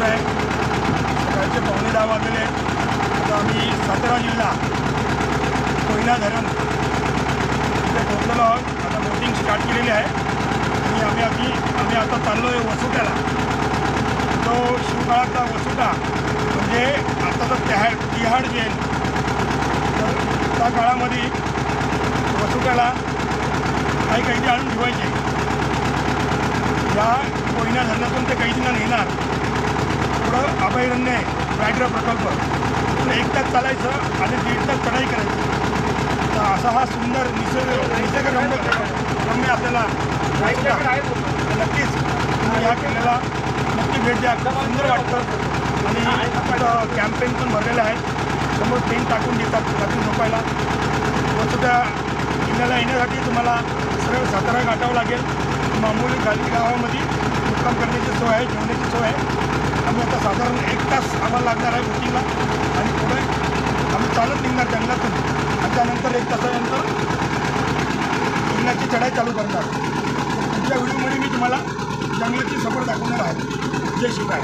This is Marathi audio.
सुरू आहे. सकाळचे पाहुणे दहा वाजलेले आहेत. आता आम्ही सातारा जिल्हा कोयना धरण इथे पोहोचलेलो आहोत. आता बोटिंग स्टार्ट केलेली आहे. आणि आम्ही आधी आम्ही आता चाललो आहे वसुट्याला. तो शिवकाळातला वसुटा म्हणजे आताचा तिहाड तिहाड जेल. तर त्या काळामध्ये वसुट्याला काही कैदी आणून ठेवायचे. या कोयना धरणातून ते कैदींना नेणार. अभयारण्य आहे व्याघ्र प्रकल्प. तिथून एक तास चालायचं आणि दीड तास चढाई करायची. तर असा हा सुंदर निसर्ग निसर्गरम्य रम्य आपल्याला नक्कीच तुम्ही या किल्ल्याला नक्की भेट द्या. खूप सुंदर वाटतं. आणि आपल्याला कॅम्पेन पण भरलेलं आहे समोर टेंट टाकून देतात रात्री झोपायला. वसुट्या किल्ल्याला येण्यासाठी तुम्हाला सरळ सातारा गाठावं लागेल. मामुली गाली गावामध्ये मुक्काम करण्याची सोय आहे जेवण्याची सोय आहे. आम्ही आता साधारण एक तास आम्हाला लागणार आहे बुकिंगला आणि पुढे आम्ही चालत निघणार जंगलातून. आणि त्यानंतर एक तासानंतर जंगलाची चढाई चालू करणार. पुढच्या व्हिडिओमध्ये मी तुम्हाला जंगलाची सफर दाखवणार आहे. जय शिवाय